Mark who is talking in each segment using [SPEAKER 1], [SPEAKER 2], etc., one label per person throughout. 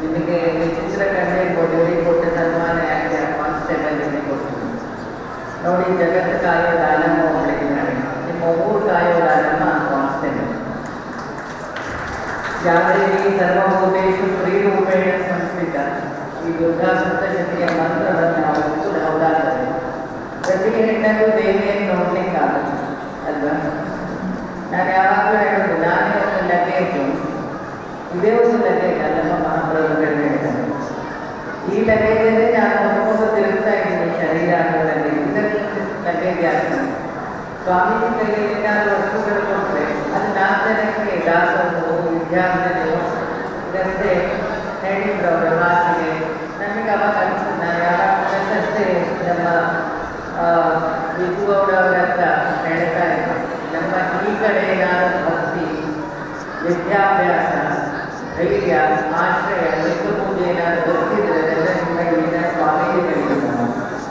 [SPEAKER 1] ನಿಮಗೆ ವಿಚಿತ್ರ ಕಂಡೆ ಕೊಡಲಿ ಕೊಟ್ಟ ಸನ್ಮಾನ ಯಾಕೆ ಕಾನ್ಸ್ಟೇಬಲ್ ನಿಮಗೆ ಕೊಡ್ತೀನಿ ನೋಡಿ ಜಗತ್ತು ಕಾಯೋ ದಾನಮ್ಮ ಒಬ್ಬಳಿದ್ದಾಳೆ ನಿಮ್ಮ ಊರು ಕಾಯೋ ದಾನಮ್ಮ ಕಾನ್ಸ್ಟೇಬಲ್ ಜಾಗೃತಿ ಸರ್ವಭೂತೇಶು ಪ್ರೀರೂಪೇಣ ಸಂಸ್ಕೃತ ಈ ದುರ್ಗಾ ಸಪ್ತಶತಿಯ ಮಂತ್ರವನ್ನು ನಾವು ಈ ಲಗೇಜಲ್ಲಿ ನಾನು ಹೊರಕೊಂಡು ತಿರುಗ್ತಾ ಇದ್ದೀನಿ ಶರೀರ ಅನ್ನೋದಲ್ಲಿ ಇದರಲ್ಲಿ ಲಗೇಜ್ ಆಗ್ತದೆ ಸ್ವಾಮೀಜಿ ಕೈಯಲ್ಲಿ ಏನಾದರೂ ವಸ್ತುಗಳು ಕೊಟ್ಟರೆ ಅದು ನಾಲ್ಕು ಜನಕ್ಕೆ ದಾಸೋಹವು ವಿದ್ಯಾರ್ಥಿಗಳು ಇದಷ್ಟೇ ಹೇಳಿದ್ರು ಅವರ ಹಾಸಿಗೆ ನಮಗೆ ಅವಾಗ ಅನಿಸ್ತದೆ ನಾನು ಯಾವಾಗಷ್ಟೇ ನಮ್ಮ ವಿಧುಗೌಡ ಅವರ ಹತ್ರ ಹೇಳ್ತಾ ಇದ್ದೆ ನಮ್ಮ ಈ ಕಡೆ ಏನಾದರೂ ಭಕ್ತಿ ವಿದ್ಯಾಭ್ಯಾಸ ಧೈರ್ಯ ಆಶ್ರಯ ವಿಷ್ಣು ಪೂಜೆ ಏನಾದರೂ ಗೊತ್ತಿದ್ರೆ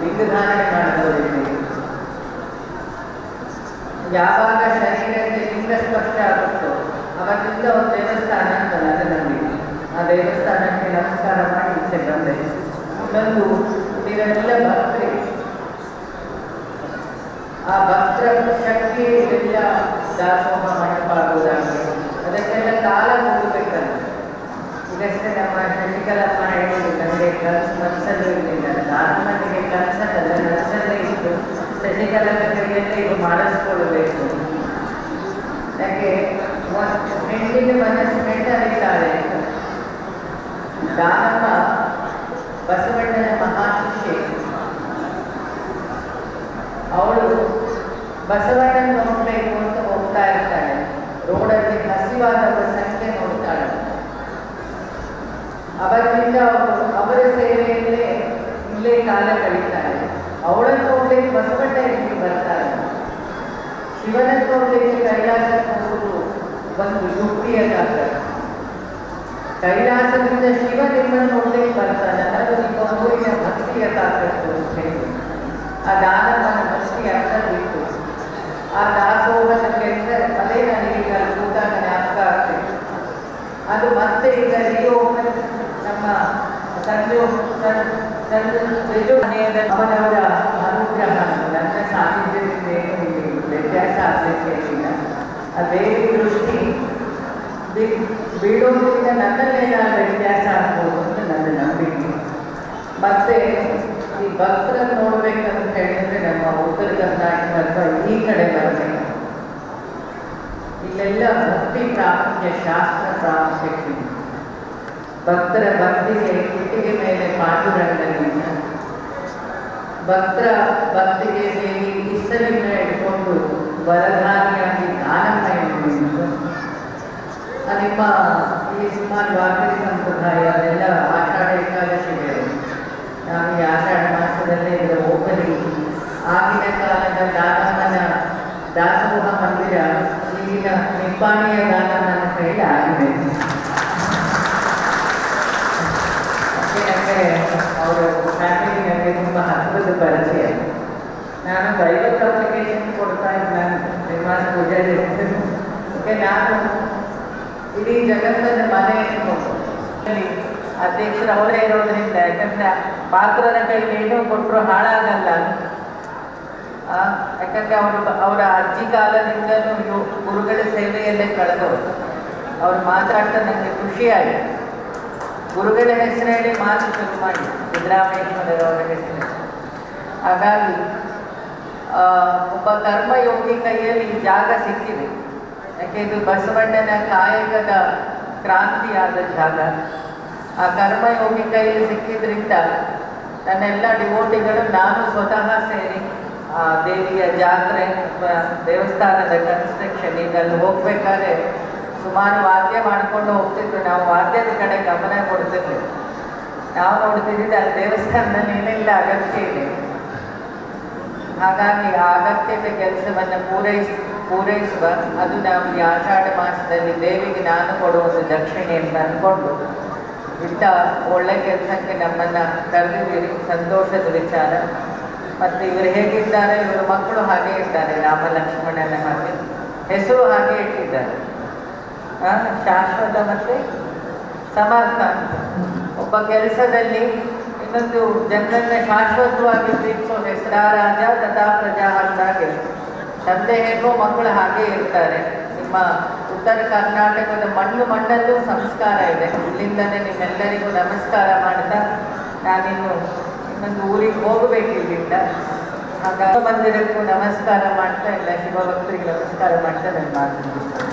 [SPEAKER 1] ಲಿಂಗ ಮಾಡಬಹುದು ಯಾವಾಗ ಶರೀರಕ್ಕೆ ಲಿಂಗ ಸ್ಪಷ್ಟ ಆಗುತ್ತೋ ಅವತ್ತಿಂದ ಒಂದು ದೇವಸ್ಥಾನ ಅದು ನಂಬಿಕೆ ಆ ದೇವಸ್ಥಾನಕ್ಕೆ ನಮಸ್ಕಾರ ಮಾಡಿ ಇಚ್ಛೆ ಬಂದೆ. ಇನ್ನೊಂದು ಆ ಭಕ್ತರ ಶಕ್ತಿ ಇದೆಲ್ಲ ದಾಸೋಹ ಮಂಟಪ ಅದಕ್ಕೆಲ್ಲ ಕಾಲ ಹೋಗಬೇಕಲ್ಲ ಇದಷ್ಟೇ ನಮ್ಮ ಶಶಿಕಲಮ್ಮ ಹೇಳಿದ್ರು ನನಗೆ ಕನಸು ಇತ್ತು ಕಚೇರಿಯಲ್ಲಿ ಇದು ಮಾಡಿಸ್ಕೊಳ್ಬೇಕು ಯಾಕೆ? ಹೆಣ್ಣಿನ ಮನಸ್ಸು ಹೆಣ್ಣರಿದ್ದಾಳೆ ದಾನಮ್ಮ ಬಸವಣ್ಣನ ಮಹಾಶಿಷ್ಯೆ. ಅವಳು ಬಸವಣ್ಣನ ನೋಡಬೇಕು ಅಂತ ಹೋಗ್ತಾ ಇರ್ತಾಳೆ. ರೋಡಲ್ಲಿ ಹಸಿವಾದವರ ಸಂಖ್ಯೆ ನೋಡ್ತಾಳೆ. ಅವರಿಂದ ಅವರು ಅವರ ಸೇವೆಯಲ್ಲೇ ಇಲ್ಲೇ ಕಾಲ ಕಳೀತಾರೆ ಶಿವನನ್ನು ನೋಡ್ಲಿಕ್ಕೆ ಕೈಲಾಸಕ್ಕೆ ಹೋಗುವುದು ಒಂದು ಯುಕ್ತಿಯ ಗಾತ್ರ ಕೈಲಾಸದಿಂದ ಶಿವ ನಿಮ್ಮನ್ನು ನೋಡ್ಲಿಕ್ಕೆ ಬರ್ತಾನೆ ಅನ್ನೋದು ನಿಮ್ಮ ಊರಿನ ಭಕ್ತಿಯ ತಾಕತ್ತು ಅಂತ ಹೇಳಿ ಆ ದಾನವನ ಭಕ್ತಿ ಅರ್ಥ ಬಿಟ್ಟು ಆ ದಾಸೋಹದ ಕೆಲಸ ಅದೇ ನನಗೆ ಈಗ ಅಲ್ಲಿ ಕೂತಾಗ ಜ್ಞಾಪಕ ಆಗ್ತದೆ ಅದು ಮತ್ತೆ ಈಗ ರಿಯೋ ನಮ್ಮ ಸಂಜು ಸಂಜು ಅವನವರ ಅನುಗ್ರಹ ನನ್ನ ಸಾನ್ನಿಧ್ಯದಿಂದ ವ್ಯತ್ಯಾಸ ಆಗಲಿಕ್ಕೆ ಇಲ್ಲ ಆ ಬೇರೆ ದೃಷ್ಟಿ ಬೀಳೋದ್ರಿಂದ ನನ್ನಲ್ಲೇನಾದ್ರು ವ್ಯತ್ಯಾಸ ಆಗ್ಬೋದು ಅಂತ ನನ್ನ ನಂಬಿಕೆ. ಮತ್ತೆ ಈ ಭಕ್ತರನ್ನು ನೋಡ್ಬೇಕಂತ ಹೇಳಿದ್ರೆ ನಮ್ಮ ಉತ್ತರ ಕರ್ನಾಟಕ ಈ ಕಡೆ ಬರಬೇಕು. ಇಲ್ಲೆಲ್ಲ ಭಕ್ತಿ ಪ್ರಾಮುಖ್ಯ ಶಾಸ್ತ್ರ ಪ್ರಾಮುಖ್ಯತೆ ಭಕ್ತರ ಭಕ್ತಿಗೆ ಕುಟ್ಟಿಗೆ ಮೇಲೆ ಪಾಂಡುರಂಗನಿಂದ ಭಕ್ತರ ಭಕ್ತಿಗೆ ಮೇಲೆ ಇಷ್ಟಲಿಂದ ಇಟ್ಕೊಂಡು ವರದಾನಿಯಾಗಿ ದಾನಮಯನ್ನು ನಿಮ್ಮ ಈ ಸುಮಾರು ವಾರ್ತೆ ಸಂಪ್ರದಾಯ ಅದೆಲ್ಲ ಆಷಾಢ ಏಕಾದಶಿಗಳು. ನಾವು ಈ ಆಷಾಢ ಮಾಸದಲ್ಲೇ ಇದರ ಆಗಿನ ಕಾಲದ ದಾನಮ್ಮನ ದಾಸೋಹ ಮಂದಿರ ಈಗಿನ ನಿಪ್ಪಾಣಿಯ ದಾನಮ್ಮನ ಕೈಲಿ ಆಗಿದೆ. ನನಗೆ ಅವರು ಫ್ಯಾಮಿಲಿ ನನಗೆ ತುಂಬ ಹತ್ತಿರದ ಪರಿಚಯ. ನಾನು ಐವತ್ತು ಅಪ್ಲಿಕೇಶನ್ ಕೊಡ್ತಾ ಇದ್ದೆ ನಾನು ಶ್ರೀನಿವಾಸ ಪೂಜಾರಿ ಓಕೆ ನಾನು ಇಡೀ ಜಗತ್ತಿನ ಮನೆ ಅಧ್ಯಕ್ಷರು ಅವರೇ ಇರೋದ್ರಿಂದ, ಯಾಕಂದ್ರೆ ಪಾತ್ರನ ಕೈಗೆ ಏನೋ ಕೊಟ್ಟರು ಹಾಳಾಗಲ್ಲ. ಯಾಕಂದ್ರೆ ಅವರು ಅವರ ಅಜ್ಜಿ ಕಾಲದಿಂದಲೂ ಗುರುಗಳ ಸೇವೆಯಲ್ಲೇ ಕಳೆದವರು. ಅವ್ರು ಮಾತಾಡ್ತಾ ನನಗೆ ಖುಷಿಯಾಯಿತು. ಗುರುಗಳ ಹೆಸರು ಹೇಳಿ ಮಾತು ಶುರು ಮಾಡಿ ಸಿದ್ದರಾಮಯ್ಯನವರ ಹೆಸರು. ಹಾಗಾಗಿ ಒಬ್ಬ ಕರ್ಮಯೋಗಿ ಕೈಯಲ್ಲಿ ಜಾಗ ಸಿಕ್ಕಿದೆ. ಯಾಕೆ ಇದು ಬಸವಣ್ಣನ ಕಾಯಕದ ಕ್ರಾಂತಿಯಾದ ಜಾಗ. ಆ ಕರ್ಮಯೋಗಿ ಕೈಯಲ್ಲಿ ಸಿಕ್ಕಿದ್ರಿಂದ ನನ್ನೆಲ್ಲ ಡಿವೋಟಿಗಳು ನಾನು ಸ್ವತಃ ಸೇರಿ ಆ ದೇವಿಯ ಜಾತ್ರೆ ಅಥವಾ ದೇವಸ್ಥಾನದ ಕನ್ಸ್ಟ್ರಕ್ಷನ್ ಈಗ ಅಲ್ಲಿ ಹೋಗ್ಬೇಕಾದ್ರೆ ಸುಮಾರು ವಾದ್ಯ ಮಾಡಿಕೊಂಡು ಹೋಗ್ತಿದ್ವಿ ನಾವು ವಾದ್ಯದ ಕಡೆ ಗಮನ ಕೊಡ್ತಿದ್ವಿ ನಾವು ನೋಡ್ತಿದ್ದಿದ್ದು ಅಲ್ಲಿ ದೇವಸ್ಥಾನದಲ್ಲಿ ಏನೆಲ್ಲ, ಅಗತ್ಯ ಇದೆ. ಹಾಗಾಗಿ ಆ ಅಗತ್ಯತೆ ಕೆಲಸವನ್ನು ಪೂರೈಸ್, ಪೂರೈಸುವ, ಅದು ನಾವು ಈ ಆಷಾಢ ಮಾಸದಲ್ಲಿ ದೇವಿಗೆ ನಾನು ಕೊಡುವ ಒಂದು ದಕ್ಷಿಣೆ ಅಂತ ಅಂದ್ಕೊಂಡು ಇಂಥ ಒಳ್ಳೆ ಕೆಲಸಕ್ಕೆ ನಮ್ಮನ್ನು ಕರೆದಿದ್ದೀರಿ. ಸಂತೋಷದ ವಿಚಾರ. ಮತ್ತು ಇವರು ಹೇಗಿದ್ದಾರೆ ಇವರು ಮಕ್ಕಳು ಹಾಗೆ ಇದ್ದಾರೆ. ರಾಮ ಲಕ್ಷ್ಮಣನ ಹಾಗೆ ಹೆಸರು ಹಾಗೆ ಇಟ್ಟಿದ್ದಾರೆ. ಶಾಶ್ವತ ಮತ್ತು ಸಮರ್ಥ ಒಬ್ಬ ಕೆಲಸದಲ್ಲಿ ಇನ್ನೊಂದು ಜನರನ್ನ ಶಾಶ್ವತವಾಗಿ ಪ್ರೀತಿಸೋ ಹೆಸರ ರಾಜ ತಥಾ ಪ್ರಜಾ ಅಂದಾಗೆ ತಂದೆ ಹೇಗೋ ಮಕ್ಕಳು ಹಾಗೆ ಇರ್ತಾರೆ. ನಿಮ್ಮ ಉತ್ತರ ಕರ್ನಾಟಕದ ಮಣ್ಣು ಮಣ್ಣಲ್ಲೂ ಸಂಸ್ಕಾರ ಇದೆ. ಇಲ್ಲಿಂದಲೇ ನಿಮ್ಮೆಲ್ಲರಿಗೂ ನಮಸ್ಕಾರ ಮಾಡ್ತಾ ನಾನಿನ್ನು ಇನ್ನೊಂದು ಊರಿಗೆ ಹೋಗಬೇಕು ಇಲ್ಲಿಂದ ಹಾಗಾಗಿ ಮಂದಿರಕ್ಕೂ ನಮಸ್ಕಾರ ಮಾಡ್ತಾ ಇಲ್ಲ. ಶಿವಭಕ್ತರಿಗೆ ನಮಸ್ಕಾರ ಮಾಡ್ತಾ ನಾನು ಮಾತು.